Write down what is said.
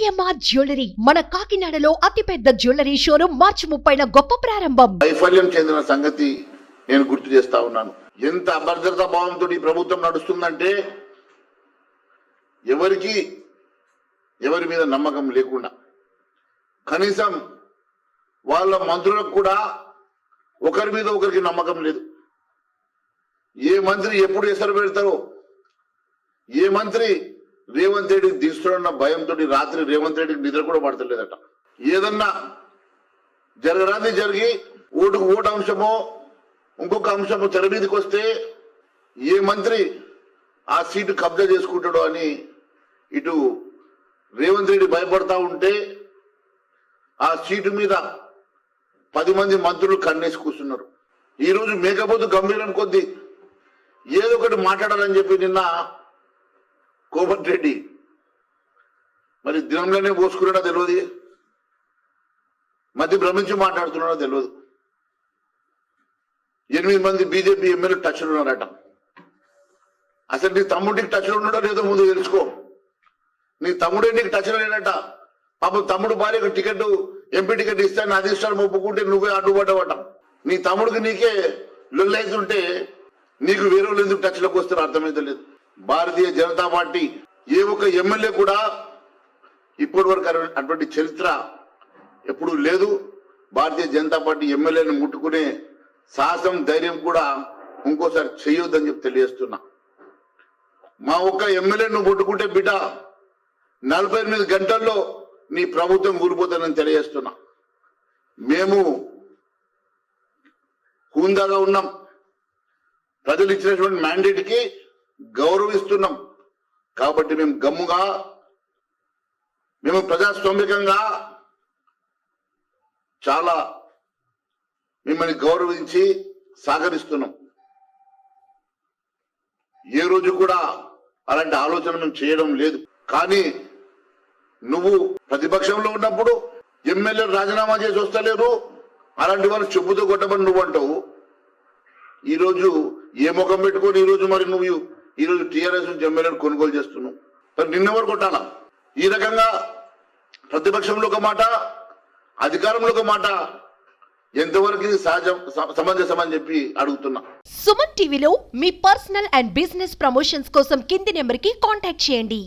AMR jewellery. మన కాకినాడలో అతిపెద్ద జ్యువెలరీ షోరూమ్ మార్చి ముప్పైన గొప్ప ప్రారంభం. వైఫల్యం చెందిన సంగతి నేను గుర్తు చేస్తా ఉన్నాను. ఎంత అభద్రత భావంతో ఈ ప్రభుత్వం నడుస్తుందంటే ఎవరికి ఎవరి మీద నమ్మకం లేకుండా కనీసం వాళ్ళ మంత్రులకు కూడా ఒకరి మీద ఒకరికి నమ్మకం లేదు. ఏ మంత్రి ఎప్పుడు ఎసరు పెడతారో ఏ మంత్రి రేవంత్ రెడ్డికి తీస్తున్న భయంతో రాత్రి రేవంత్ రెడ్డికి నిద్ర కూడా పడతలేదట. ఏదన్నా జరగరాది జరిగి ఓటుకు ఓటు అంశమో ఇంకొక అంశము తెర మీదకి వస్తే ఏ మంత్రి ఆ సీటు కబ్జా చేసుకుంటాడో అని ఇటు రేవంత్ రెడ్డి భయపడతా ఉంటే ఆ సీటు మీద పది మంది మంత్రులు కన్నేసి కూర్చున్నారు. ఈ రోజు మేకపోతు గంభీరం కొద్దీ ఏదో ఒకటి మాట్లాడాలని చెప్పి నిన్న కోమటి రెడ్డి. మరి దినంలోనే పోసుకున్నాడో తెలియదు మధ్య భ్రమించి మాట్లాడుతున్నాడో తెలియదు ఎనిమిది మంది బీజేపీ ఎమ్మెల్యే టచ్లో ఉన్నారట. అసలు నీ తమ్ముడికి టచ్లో ఉన్నాడో లేదో ముందు తెలుసుకో. నీ తమ్ముడే నీకు టచ్లో లేనట పాపం తమ్ముడు భార్యకు టికెట్ ఎంపీ టికెట్ ఇస్తాను అది ఇస్తాను ఒప్పుకుంటే నువ్వే అడ్డుపడ్డవట. నీ తమ్ముడికి నీకే లొల్లైతుంటే నీకు వేరే వాళ్ళు ఎందుకు టచ్లోకి వస్తారో అర్థమైతే లేదు. భారతీయ జనతా పార్టీ ఏ ఒక్క ఎమ్మెల్యే కూడా ఇప్పటి వరకు అటువంటి చరిత్ర ఎప్పుడు లేదు. భారతీయ జనతా పార్టీ ఎమ్మెల్యేని ముట్టుకునే సాహసం ధైర్యం కూడా ఇంకోసారి చేయొద్దని చెప్పి తెలియజేస్తున్నా. మా ఒక్క ఎమ్మెల్యేను ముట్టుకుంటే బిడ్డ నలభై ఎనిమిది గంటల్లో నీ ప్రభుత్వం ఊరిపోతుందని తెలియజేస్తున్నా. మేము కూందాగా ఉన్నాం. ప్రజలు ఇచ్చినటువంటి మ్యాండేట్కి గౌరవిస్తున్నాం. కాబట్టి మేము గమ్ముగా మేము ప్రజాస్వామికంగా చాలా మిమ్మల్ని గౌరవించి సహకరిస్తున్నాం. ఏ రోజు కూడా అలాంటి ఆలోచన మేము చేయడం లేదు. కానీ నువ్వు ప్రతిపక్షంలో ఉన్నప్పుడు ఎమ్మెల్యే రాజీనామా చేసి వస్తలేరు అలాంటి వాళ్ళు చెప్పుతూ కొట్టమని నువ్వు అంటావు. ఈ రోజు ఏ ముఖం పెట్టుకొని ఈ రోజు మరి నువ్వు ఈరోజు టీఆర్ఎస్ నుంచి ఎమ్మెల్యేలు కొనుగోలు చేస్తున్నాం. మరి నిన్నెవరు కొట్టాలా? ఈ రకంగా ప్రతిపక్షంలో ఒక మాట అధికారంలో ఒక మాట. ఎంతవరకు సహజం సమంజసం అని చెప్పి అడుగుతున్నా. సుమన్ టీవీలో మీ పర్సనల్ అండ్ బిజినెస్ ప్రమోషన్స్ కోసం కింది నెంబర్కి కాంటాక్ట్ చేయండి.